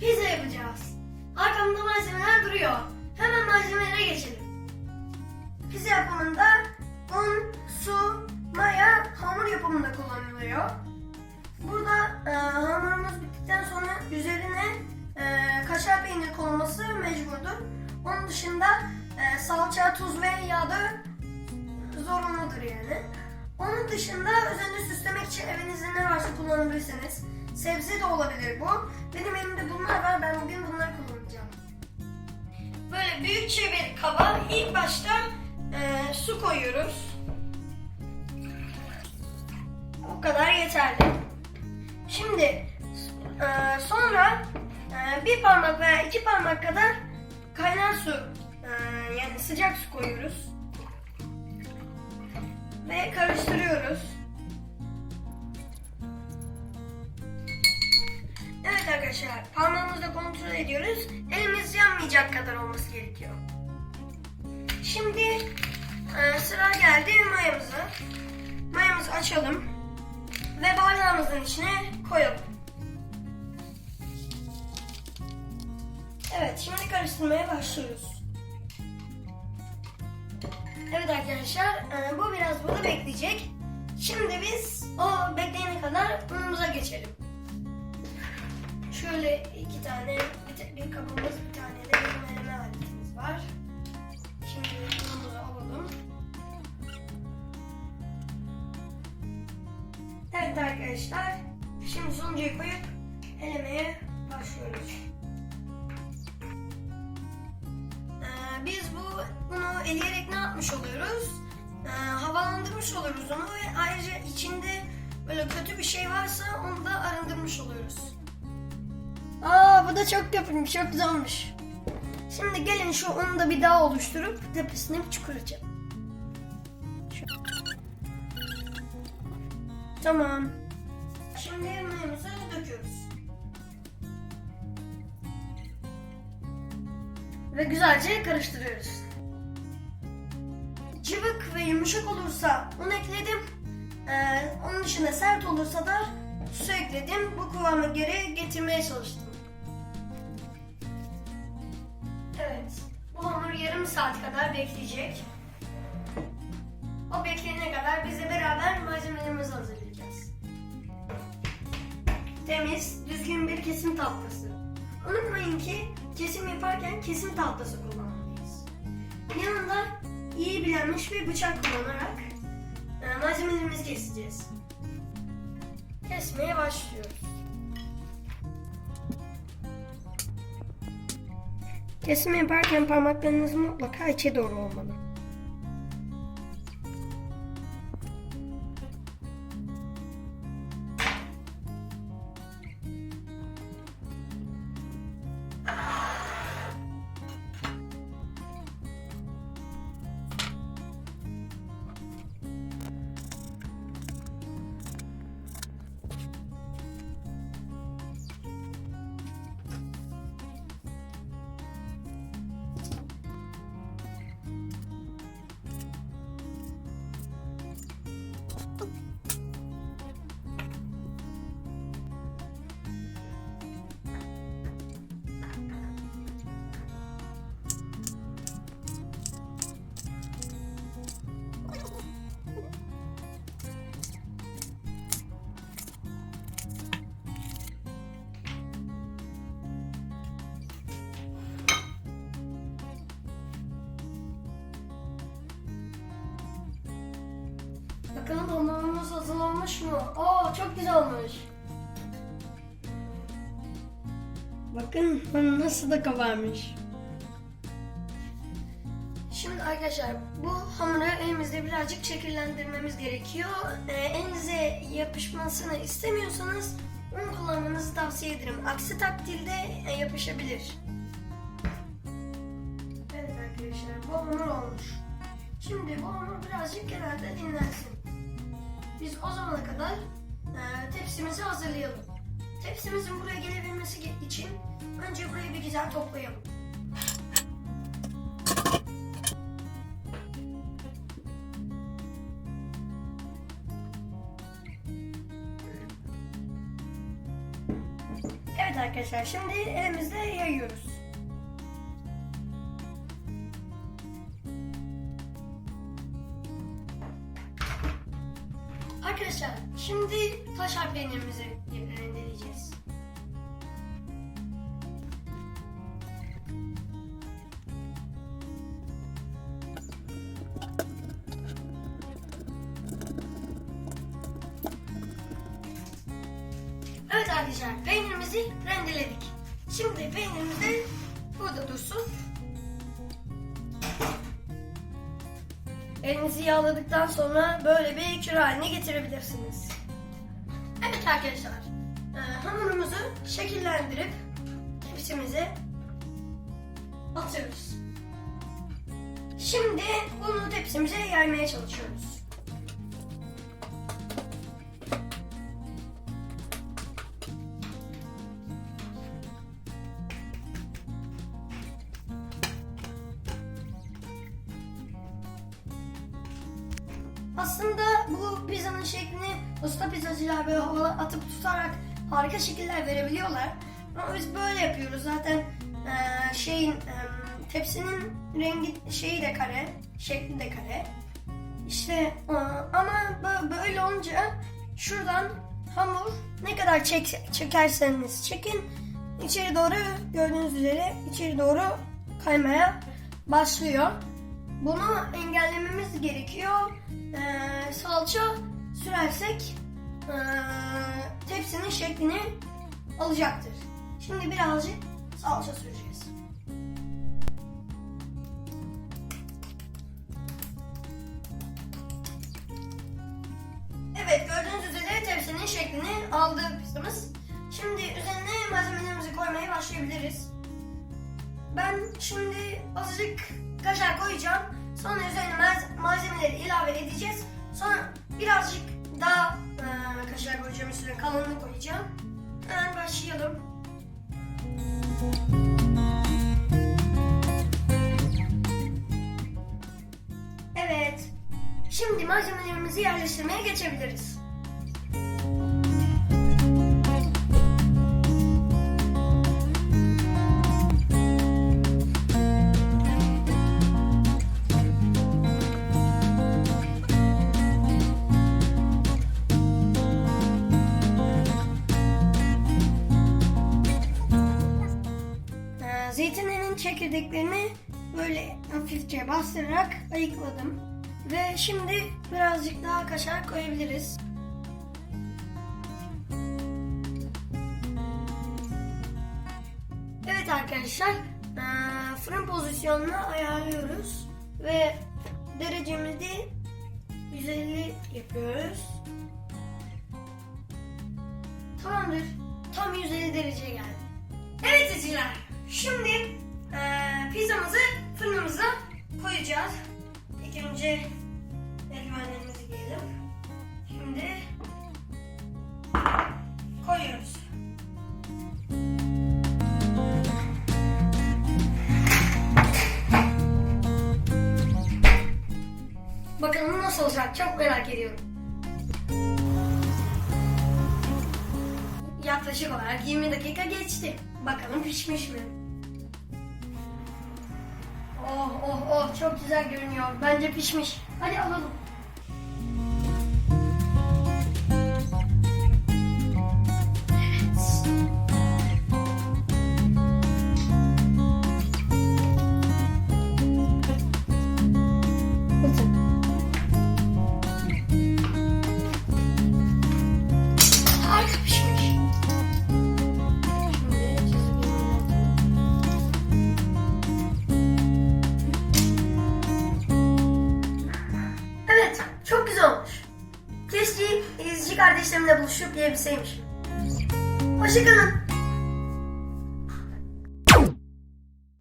pizza yapacağız. Arkamda malzemeler duruyor. Hemen malzemelere geçelim. Pizza yapımında un, su, maya hamur yapımında kullanılıyor. Burada e, hamurumuz bittikten sonra üzerine e, kaşar peynir konulması mecburdur. Onun dışında e, salça, tuz ve yağ da zorunludur yani. Onun dışında üzerine süslemek için evinizde ne varsa kullanabilirsiniz. Sebze de olabilir bu. Benim elimde bunlar var. Ben bugün bunları kullanacağım. Böyle büyükçe bir kaba ilk başta e, su koyuyoruz. Bu kadar yeterli. Şimdi e, sonra e, bir parmak veya iki parmak kadar kaynar su e, yani sıcak su koyuyoruz ve karıştırıyoruz. Arkadaşlar parmağımızla kontrol ediyoruz. Elimiz yanmayacak kadar olması gerekiyor. Şimdi e, sıra geldi mayamıza. Mayamızı açalım ve bardağımızın içine koyalım. Evet şimdi karıştırmaya başlıyoruz. Evet arkadaşlar e, bu biraz burada bekleyecek. Şimdi biz o bekleyene kadar unumuza geçelim. Şöyle iki tane bir, bir kabımız bir tane de eleme aletimiz var. Şimdi unumuzu alalım. Evet arkadaşlar şimdi sonuncuyu koyup elemeye başlıyoruz. Ee, biz bu unu eleyerek ne yapmış oluyoruz? Ee, havalandırmış oluyoruz onu ve ayrıca içinde böyle kötü bir şey varsa onu da arındırmış oluyoruz. Aa bu da çok yapılmış, çok güzel. Şimdi gelin şu unu da bir daha oluşturup tepesine bir çukur açalım. Tamam. Şimdi mayamızı döküyoruz. Ve güzelce karıştırıyoruz. Cıvık ve yumuşak olursa un ekledim. Ee, onun dışında sert olursa da su ekledim. Bu kıvama geri getirmeye çalıştım. Saat kadar bekleyecek. O bekleyene kadar biz de beraber malzemelerimizi hazırlayacağız. Temiz, düzgün bir kesim tahtası. Unutmayın ki kesim yaparken kesim tahtası kullanmalıyız. Yanında iyi bilenmiş bir bıçak kullanarak e, malzemelerimizi keseceğiz. Kesmeye başlıyoruz. Kesim yaparken parmaklarınız mutlaka içe doğru olmalı. Olmuş mu? Oo çok güzel olmuş. Bakın nasıl da kabarmış. Şimdi arkadaşlar bu hamuru elimizde birazcık şekillendirmemiz gerekiyor. Ee, elinize yapışmasını istemiyorsanız un kullanmanızı tavsiye ederim. Aksi takdirde e, yapışabilir. Evet arkadaşlar bu hamur olmuş. Şimdi bu hamur birazcık kenarda dinlensin. Biz o zamana kadar e, tepsimizi hazırlayalım. Tepsimizin buraya gelebilmesi ge- için önce burayı bir güzel toplayalım. Evet arkadaşlar şimdi elimizde yayıyoruz. Arkadaşlar şimdi kaşar peynirimizi rendeleyeceğiz. Evet arkadaşlar peynirimizi rendeledik. Şimdi peynirimiz de burada dursun. Elinizi yağladıktan sonra böyle bir küre haline getirebilirsiniz. Evet arkadaşlar e, hamurumuzu şekillendirip tepsimize atıyoruz. Şimdi bunu tepsimize yaymaya çalışıyoruz. Aslında bu pizzanın şeklini usta pizzacılar böyle havalı atıp tutarak harika şekiller verebiliyorlar. Ama biz böyle yapıyoruz. Zaten eee, şeyin eee, tepsinin rengi şeyi de kare, şekli de kare. İşte eee, ama bö- böyle olunca şuradan hamur ne kadar çek, çekerseniz çekin içeri doğru gördüğünüz üzere içeri doğru kaymaya başlıyor. Bunu engellememiz gerekiyor. Ee, salça sürersek ee, tepsinin şeklini alacaktır. Şimdi birazcık salça süreceğiz. Evet gördüğünüz üzere tepsinin şeklini aldı pizzamız. Şimdi üzerine malzemelerimizi koymaya başlayabiliriz. Ben şimdi azıcık kaşar koyacağım. Sonra üzerine malz- malzemeleri ilave edeceğiz. Sonra birazcık daha e, kaşar koyacağım üstüne kalanını koyacağım. Hemen başlayalım. Evet. Şimdi malzemelerimizi yerleştirmeye geçebiliriz. Zeytinlerin çekirdeklerini böyle hafifçe bastırarak ayıkladım. Ve şimdi birazcık daha kaşar koyabiliriz. Evet arkadaşlar fırın pozisyonuna ayarlıyoruz ve derecemizi 150 yapıyoruz. Tamamdır. Tam 150 derece geldi. Evet izleyiciler. Şimdi eee pizzamızı fırınımıza koyacağız. İlk önce eldivenlerimizi giyelim. Şimdi koyuyoruz. Bakalım nasıl olacak çok merak ediyorum. Yaklaşık olarak 20 dakika geçti. Bakalım pişmiş mi? Oh oh oh çok güzel görünüyor. Bence pişmiş. Hadi alalım. Buluşup yiyebilseymişim. Hoşçakalın.